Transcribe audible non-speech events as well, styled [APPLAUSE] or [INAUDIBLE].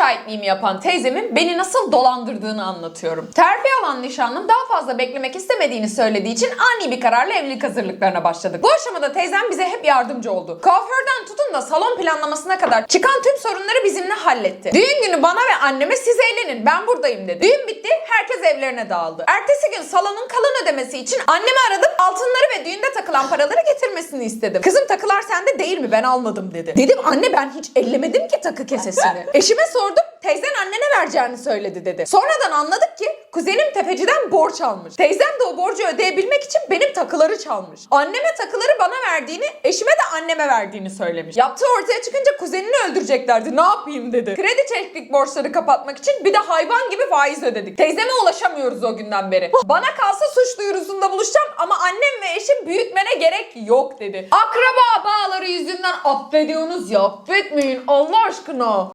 şahitliğimi yapan teyzemin beni nasıl dolandırdığını anlatıyorum. Terfi alan nişanlım daha fazla beklemek istemediğini söylediği için ani bir kararla evlilik hazırlıklarına başladık. Bu aşamada teyzem bize hep yardımcı oldu. Kuaförden tutun da salon planlamasına kadar çıkan tüm sorunları bizimle halletti. Düğün günü bana ve anneme siz eğlenin ben buradayım dedi. Düğün bitti herkes evlerine dağıldı. Ertesi gün salonun kalan ödemesi için annemi aradım altınları ve düğünde takılan paraları getirmesini istedim. Kızım takılar sende değil mi ben almadım dedi. Dedim anne ben hiç ellemedim ki takı kesesini. [LAUGHS] Eşime sordum teyzen annene vereceğini söyledi dedi. Sonradan anladık ki kuzenim tefeciden borç almış. Teyzem de o borcu ödeyebilmek için benim takıları çalmış. Anneme takıları bana verdiğini, eşime de anneme verdiğini söylemiş. Yaptığı ortaya çıkınca kuzenini öldüreceklerdi. Ne yapayım dedi. Kredi çektik borçları kapatmak için bir de hayvan gibi faiz ödedik. Teyzeme ulaşamıyoruz o günden beri. Bana kalsa suç duyurusunda buluşacağım ama annem ve eşim büyütmene gerek yok dedi. Akraba bağları yüzünden affediyorsunuz ya affetmeyin Allah aşkına.